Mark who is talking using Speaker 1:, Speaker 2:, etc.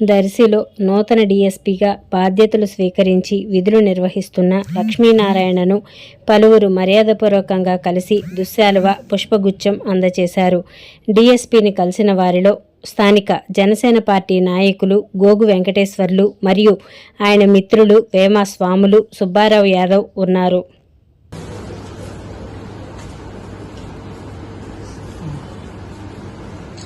Speaker 1: దర్శిలో నూతన డీఎస్పీగా బాధ్యతలు స్వీకరించి విధులు నిర్వహిస్తున్న లక్ష్మీనారాయణను పలువురు మర్యాదపూర్వకంగా కలిసి దుశ్శాలువ పుష్పగుచ్చం అందజేశారు డీఎస్పీని కలిసిన వారిలో స్థానిక జనసేన పార్టీ నాయకులు గోగు వెంకటేశ్వర్లు మరియు ఆయన మిత్రులు వేమ స్వాములు సుబ్బారావు యాదవ్ ఉన్నారు.